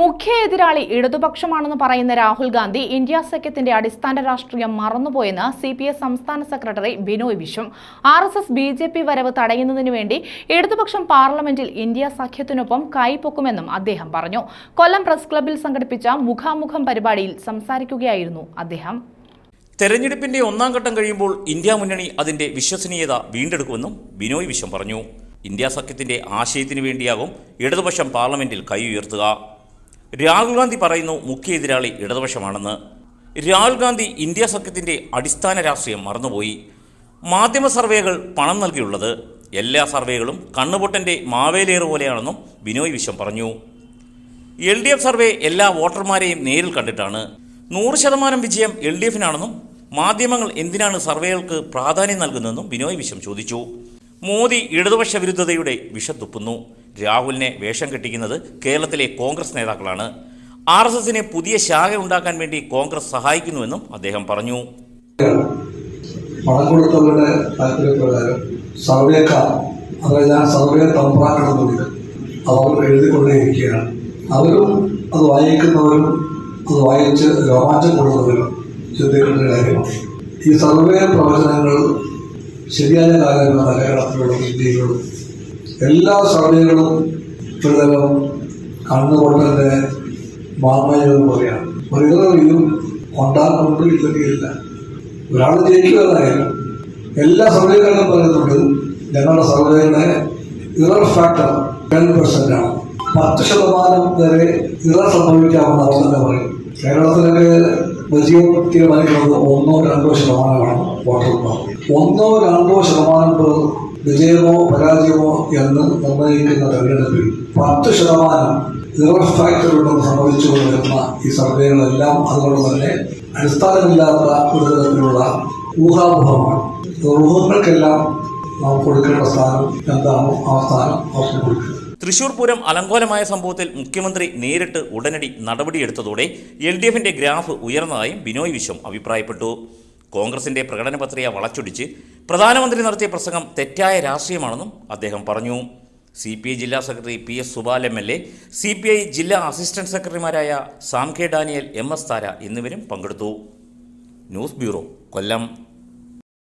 മുഖ്യ എതിരാളി ഇടതുപക്ഷമാണെന്ന് പറയുന്ന രാഹുൽ ഗാന്ധി ഇന്ത്യ സഖ്യത്തിന്റെ അടിസ്ഥാന രാഷ്ട്രീയം മറന്നുപോയെന്ന് സി പി എസ് സംസ്ഥാന secretary Binoy Viswam. R S S B J P വരവ് തടയുന്നതിനു വേണ്ടി ഇടതുപക്ഷം പാർലമെന്റിൽ ഇന്ത്യ സഖ്യത്തിനൊപ്പം കൈപ്പൊക്കുമെന്നും അദ്ദേഹം പറഞ്ഞു. കൊല്ലം പ്രസ് ക്ലബ്ബിൽ സംഘടിപ്പിച്ച മുഖാമുഖം പരിപാടിയിൽ സംസാരിക്കുകയായിരുന്നു അദ്ദേഹം. തെരഞ്ഞെടുപ്പിന്റെ ഒന്നാം ഘട്ടം കഴിയുമ്പോൾ ഇന്ത്യ മുന്നണി അതിന്റെ വിശ്വസനീയത വീണ്ടെടുക്കുമെന്നും ബിനോയ് വിശ്വം പറഞ്ഞു. ഇന്ത്യ സഖ്യത്തിന്റെ ആശയത്തിനു വേണ്ടിയാകും ഇടതുപക്ഷം പാർലമെന്റിൽ കൈ ഉയർത്തുക രാഹുൽ ഗാന്ധി പറയുന്നു മുഖ്യ എതിരാളി ഇടതുപക്ഷമാണെന്ന്. രാഹുൽ ഗാന്ധി ഇന്ത്യ സഖ്യത്തിന്റെ അടിസ്ഥാന രാഷ്ട്രീയം മറന്നുപോയി. മാധ്യമ സർവേകൾ പണം നൽകിയുള്ളത് എല്ലാ സർവേകളും കണ്ണുപൊട്ടന്റെ മാവേലേർ പോലെയാണെന്നും ബിനോയ് വിശ്വം പറഞ്ഞു. എൽ ഡി എഫ് സർവേ എല്ലാ വോട്ടർമാരെയും നേരിൽ കണ്ടിട്ടാണ്. നൂറ് ശതമാനം വിജയം എൽ ഡി എഫിനാണെന്നും മാധ്യമങ്ങൾ എന്തിനാണ് സർവേകൾക്ക് പ്രാധാന്യം നൽകുന്നതെന്നും ബിനോയ് വിശ്വം ചോദിച്ചു. മോദി ഇടതുപക്ഷ വിരുദ്ധതയുടെ വിഷത്തുപ്പുന്നു രാഹുലിനെ വേഷം കെട്ടിക്കുന്നത് കേരളത്തിലെ കോൺഗ്രസ് നേതാക്കളാണ്. ആർ എസ് എസിന് പുതിയ ശാഖ ഉണ്ടാക്കാൻ വേണ്ടി കോൺഗ്രസ് സഹായിക്കുന്നുവെന്നും അദ്ദേഹം പറഞ്ഞു. പണം കൊടുത്തവരുടെ താല്പര്യപ്രകാരം സർവേക്കാർ അതായത് ഞാൻ സർവേ തമ്പ്രാക്കണമെന്നുണ്ട് അവർ എഴുതിക്കൊണ്ടേയിരിക്കുകയാണ്. അവരും അത് വായിക്കുന്നവരും അത് വായിച്ച് രോമാഞ്ചം കൊള്ളുന്നവരും ചിന്തിക്കേണ്ട കാര്യമാണ്. ഈ സർവേ പ്രവചനങ്ങൾ ശരിയായ കാലഘട്ട കേരളത്തിലുള്ള ഇന്ത്യയിലുള്ള എല്ലാ സഭകളും പ്രതലം കണ്ണുകൊണ്ടന്റെ മാമയും പറയാം ഒരു ഇതും കൊണ്ടാൽ ഇല്ലെങ്കിലില്ല. ഒരാൾ ജയിക്കുകയായാലും എല്ലാ സർവേകളും പറയുന്നുണ്ട് ഞങ്ങളുടെ സർവേയുടെ ഇറർ ഫാക്ടർ ടെൻ പെർസെന്റ് ആണ്. പത്ത് ശതമാനം വരെ ഇറർ സംഭവിക്കാമെന്ന് അവർ തന്നെ പറയും. കേരളത്തിലൊക്കെ തീരുമാനിക്കുന്നത് ഒന്നോ രണ്ടോ ശതമാനമാണ് വോട്ടർ ഉണ്ടാവും ഒന്നോ രണ്ടോ ശതമാനം വിജയമോ പരാജയമോ എന്ന് നിർണയിക്കുന്ന തെരഞ്ഞെടുപ്പിൽ പത്ത് ശതമാനം ഇറർ ഫാക്ടർ ഉണ്ടെന്ന് സംഭവിച്ചുകൊണ്ട് വരുന്ന ഈ സർവേകളെല്ലാം അതുകൊണ്ട് തന്നെ അടിസ്ഥാനമില്ലാത്ത ഒരു തരത്തിലുള്ള ഊഹാമുഖമാണ് ഊഹങ്ങൾക്കെല്ലാം നാം കൊടുക്കേണ്ട സ്ഥാനം എന്താണോ ആ സ്ഥാനം അവർക്ക് കൊടുക്കുക. തൃശൂർ പൂരം അലങ്കോലമായ സംഭവത്തിൽ മുഖ്യമന്ത്രി നേരിട്ട് ഉടനടി നടപടിയെടുത്തതോടെ എൽ ഡി എഫിന്റെ ഗ്രാഫ് ഉയർന്നതായും ബിനോയ് വിശ്വം അഭിപ്രായപ്പെട്ടു. കോൺഗ്രസിന്റെ പ്രകടന പത്രിക വളച്ചൊടിച്ച് പ്രധാനമന്ത്രി നടത്തിയ പ്രസംഗം തെറ്റായ രാഷ്ട്രീയമാണെന്നും അദ്ദേഹം പറഞ്ഞു. സി പി ഐ ജില്ലാ secretary P S Subal M L A C P I ജില്ലാ അസിസ്റ്റന്റ് സെക്രട്ടറിമാരായ Sam K Daniel M S Thara എന്നിവരും പങ്കെടുത്തു. News bureau Kollam.